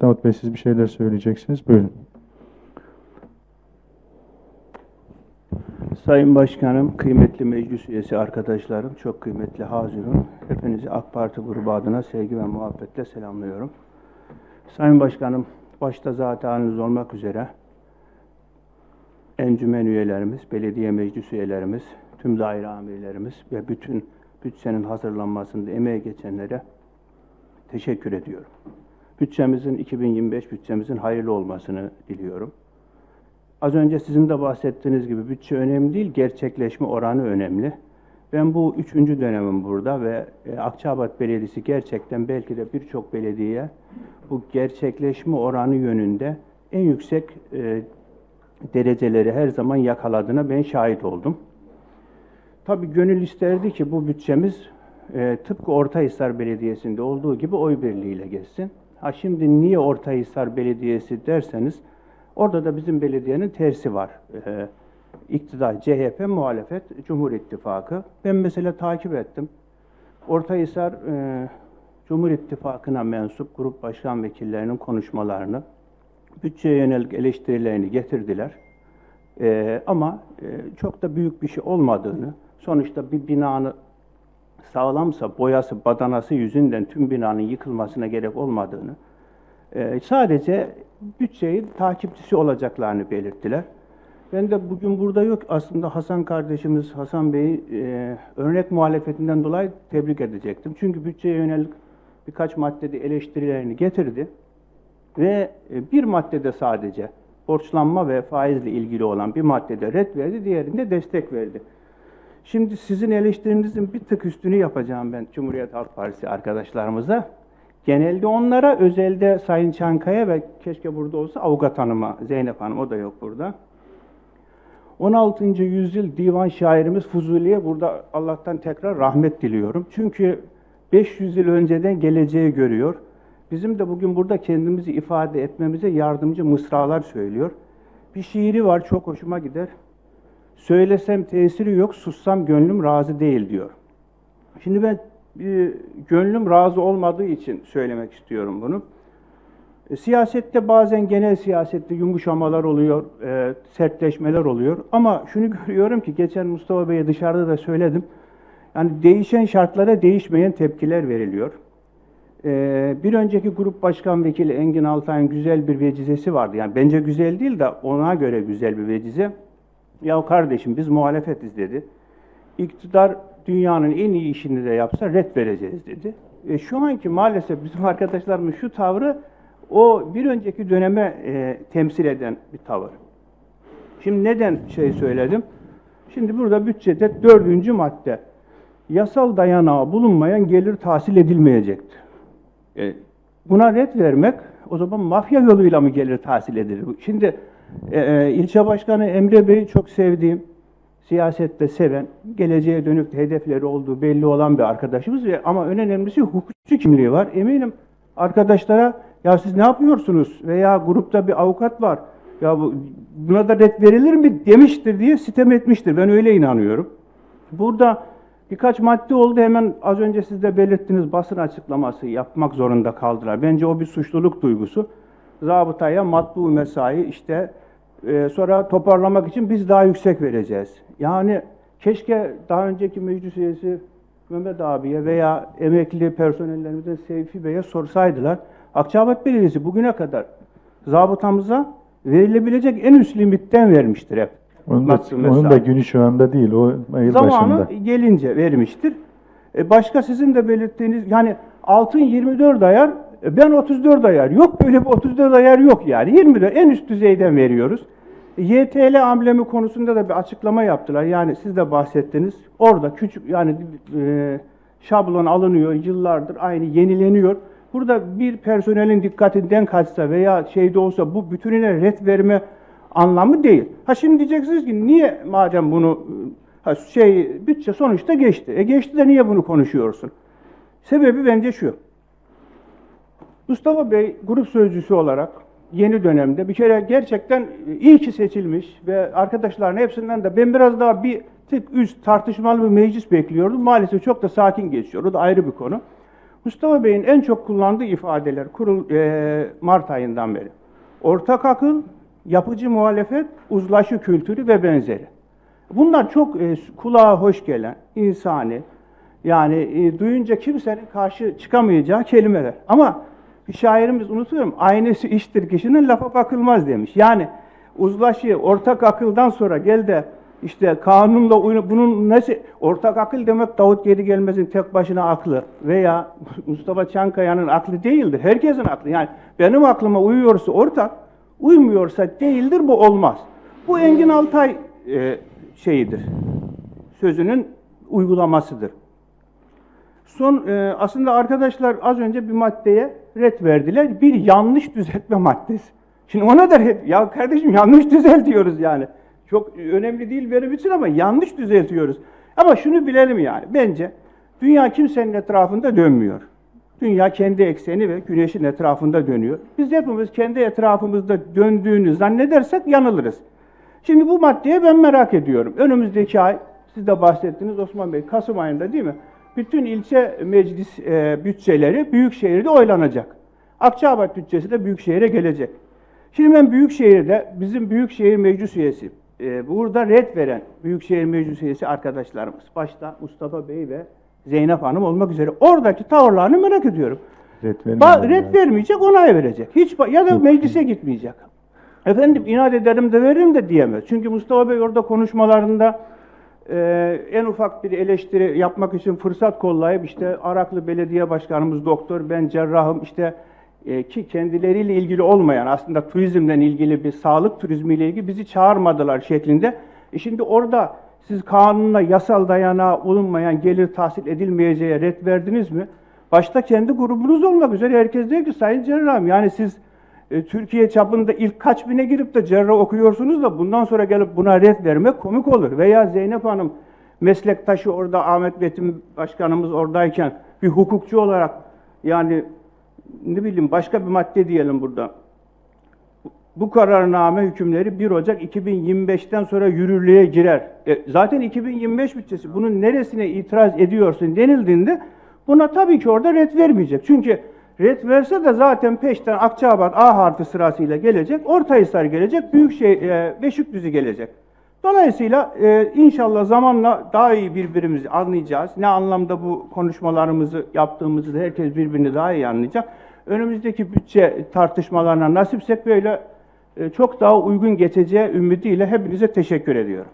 Davut Bey siz bir şeyler söyleyeceksiniz. Buyurun. Sayın Başkanım, kıymetli meclis üyesi arkadaşlarım, çok kıymetli hazirun, hepinizi AK Parti grubu adına sevgi ve muhabbetle selamlıyorum. Sayın Başkanım, başta zaten olmak üzere encümen üyelerimiz, belediye meclis üyelerimiz, tüm daire amirlerimiz ve bütün bütçenin hazırlanmasında emeği geçenlere teşekkür ediyorum. Bütçemizin 2025 bütçemizin hayırlı olmasını diliyorum. Az önce sizin de bahsettiğiniz gibi bütçe önemli değil, gerçekleşme oranı önemli. Ben bu üçüncü dönemim burada ve e, Akçabat Belediyesi gerçekten belki de birçok belediyeye bu gerçekleşme oranı yönünde en yüksek e, dereceleri her zaman yakaladığına ben şahit oldum. Tabii gönül isterdi ki bu bütçemiz e, tıpkı Ortahisar Belediyesi'nde olduğu gibi oy birliğiyle geçsin. Ha şimdi niye Ortahisar Belediyesi derseniz orada da bizim belediyenin tersi var. E, iktidar, CHP, muhalefet, Cumhur İttifakı. Ben mesela takip ettim. Ortahisar e, Cumhur İttifakı'na mensup grup başkan vekillerinin konuşmalarını, bütçeye yönelik eleştirilerini getirdiler. Ee, ama e, çok da büyük bir şey olmadığını, sonuçta bir binanın sağlamsa boyası, badanası yüzünden tüm binanın yıkılmasına gerek olmadığını, e, sadece bütçeyi takipçisi olacaklarını belirttiler. Ben de bugün burada yok. Aslında Hasan kardeşimiz, Hasan Bey'i e, örnek muhalefetinden dolayı tebrik edecektim. Çünkü bütçeye yönelik birkaç maddede eleştirilerini getirdi. Ve e, bir maddede sadece borçlanma ve faizle ilgili olan bir maddede red verdi, diğerinde destek verdi. Şimdi sizin eleştirinizin bir tık üstünü yapacağım ben Cumhuriyet Halk Partisi arkadaşlarımıza. Genelde onlara, özelde Sayın Çankaya ve keşke burada olsa avukat hanıma, Zeynep Hanım, o da yok burada. 16. yüzyıl divan şairimiz Fuzuli'ye burada Allah'tan tekrar rahmet diliyorum. Çünkü 500 yıl önceden geleceği görüyor. Bizim de bugün burada kendimizi ifade etmemize yardımcı mısralar söylüyor. Bir şiiri var çok hoşuma gider. Söylesem tesiri yok, sussam gönlüm razı değil diyor. Şimdi ben e, gönlüm razı olmadığı için söylemek istiyorum bunu. E, siyasette bazen genel siyasette yumuşamalar oluyor, e, sertleşmeler oluyor. Ama şunu görüyorum ki geçen Mustafa Bey'e dışarıda da söyledim. Yani değişen şartlara değişmeyen tepkiler veriliyor. Ee, bir önceki grup başkan vekili Engin Altay'ın güzel bir vecizesi vardı. Yani bence güzel değil de ona göre güzel bir vecize. Ya kardeşim biz muhalefetiz dedi. İktidar dünyanın en iyi işini de yapsa red vereceğiz dedi. E, şu anki maalesef bizim arkadaşlarımın şu tavrı o bir önceki döneme e, temsil eden bir tavır. Şimdi neden şey söyledim? Şimdi burada bütçede dördüncü madde. Yasal dayanağı bulunmayan gelir tahsil edilmeyecektir. E, buna red vermek o zaman mafya yoluyla mı gelir tahsil edilir? Şimdi e, e, ilçe başkanı Emre Bey'i çok sevdiğim, siyasette seven, geleceğe dönük hedefleri olduğu belli olan bir arkadaşımız ve ama en önemlisi hukukçu kimliği var. Eminim arkadaşlara ya siz ne yapıyorsunuz veya grupta bir avukat var ya bu, buna da red verilir mi demiştir diye sitem etmiştir. Ben öyle inanıyorum. Burada Birkaç madde oldu hemen az önce siz de belirttiniz basın açıklaması yapmak zorunda kaldılar. Bence o bir suçluluk duygusu. Zabıtaya matbu mesai işte e, sonra toparlamak için biz daha yüksek vereceğiz. Yani keşke daha önceki meclis üyesi Mehmet abiye veya emekli personellerimizden Seyfi Bey'e sorsaydılar. Akçabat Belediyesi bugüne kadar zabıtamıza verilebilecek en üst limitten vermiştir hep. Onun da, onun da günü şu anda değil, o yıl Zamanı başında. gelince vermiştir. E, başka sizin de belirttiğiniz yani altın 24 ayar, ben 34 ayar. Yok böyle bir 34 ayar yok yani. 24 en üst düzeyden veriyoruz. YTL amblemi konusunda da bir açıklama yaptılar. Yani siz de bahsettiniz. Orada küçük yani e, şablon alınıyor yıllardır aynı yenileniyor. Burada bir personelin dikkatinden kaçsa veya şeyde olsa bu bütününe red verme anlamı değil. Ha şimdi diyeceksiniz ki niye madem bunu ha şey bütçe sonuçta geçti. E geçti de niye bunu konuşuyorsun? Sebebi bence şu. Mustafa Bey grup sözcüsü olarak yeni dönemde bir kere gerçekten iyi ki seçilmiş ve arkadaşların hepsinden de ben biraz daha bir tık üst tartışmalı bir meclis bekliyordum. Maalesef çok da sakin geçiyor. O da ayrı bir konu. Mustafa Bey'in en çok kullandığı ifadeler kurul e, Mart ayından beri. Ortak akıl, yapıcı muhalefet, uzlaşı kültürü ve benzeri. Bunlar çok e, kulağa hoş gelen, insani, yani e, duyunca kimsenin karşı çıkamayacağı kelimeler. Ama bir şairimiz unutuyorum, aynısı iştir kişinin lafa bakılmaz demiş. Yani uzlaşı, ortak akıldan sonra gel de işte kanunla uyun, bunun nasıl, ortak akıl demek Davut Geri Gelmez'in tek başına aklı veya Mustafa Çankaya'nın aklı değildir. Herkesin aklı. Yani benim aklıma uyuyorsa ortak, uymuyorsa değildir bu olmaz. Bu Engin Altay e, şeyidir. Sözünün uygulamasıdır. Son e, aslında arkadaşlar az önce bir maddeye red verdiler. Bir yanlış düzeltme maddesi. Şimdi ona da red, ya kardeşim yanlış düzeltiyoruz yani. Çok önemli değil benim için ama yanlış düzeltiyoruz. Ama şunu bilelim yani. Bence dünya kimsenin etrafında dönmüyor. Dünya kendi ekseni ve güneşin etrafında dönüyor. Biz hepimiz kendi etrafımızda döndüğünü zannedersek yanılırız. Şimdi bu maddeye ben merak ediyorum. Önümüzdeki ay, siz de bahsettiniz Osman Bey, Kasım ayında değil mi? Bütün ilçe meclis e, bütçeleri Büyükşehir'de oylanacak. Akçabat bütçesi de Büyükşehir'e gelecek. Şimdi ben Büyükşehir'de bizim Büyükşehir Meclis Üyesi, e, burada red veren Büyükşehir Meclis Üyesi arkadaşlarımız, başta Mustafa Bey ve Zeynep Hanım olmak üzere oradaki tavırlarını merak ediyorum. Red Ba- red vermeyecek, onay verecek. Hiç ya da meclise gitmeyecek. Efendim inat ederim de veririm de diyemez. Çünkü Mustafa Bey orada konuşmalarında e, en ufak bir eleştiri yapmak için fırsat kollayıp işte Araklı Belediye Başkanımız doktor, ben cerrahım işte e, ki kendileriyle ilgili olmayan aslında turizmle ilgili bir sağlık turizmiyle ilgili bizi çağırmadılar şeklinde. E şimdi orada siz kanunla yasal dayanağı bulunmayan gelir tahsil edilmeyeceğe red verdiniz mi? Başta kendi grubunuz olmak üzere herkes diyor ki Sayın Cerrahım yani siz e, Türkiye çapında ilk kaç bine girip de cerrah okuyorsunuz da bundan sonra gelip buna red vermek komik olur. Veya Zeynep Hanım meslektaşı orada Ahmet Betim Başkanımız oradayken bir hukukçu olarak yani ne bileyim başka bir madde diyelim burada. Bu kararname hükümleri 1 Ocak 2025'ten sonra yürürlüğe girer. E, zaten 2025 bütçesi bunun neresine itiraz ediyorsun denildiğinde buna tabii ki orada red vermeyecek. Çünkü red verse de zaten peşten Akçabat A harfi sırasıyla gelecek, Ortahisar gelecek, Büyükşehir, e, Beşikdüzü gelecek. Dolayısıyla e, inşallah zamanla daha iyi birbirimizi anlayacağız. Ne anlamda bu konuşmalarımızı yaptığımızı da herkes birbirini daha iyi anlayacak. Önümüzdeki bütçe tartışmalarına nasipsek böyle e, çok daha uygun geçeceği ümidiyle hepinize teşekkür ediyorum.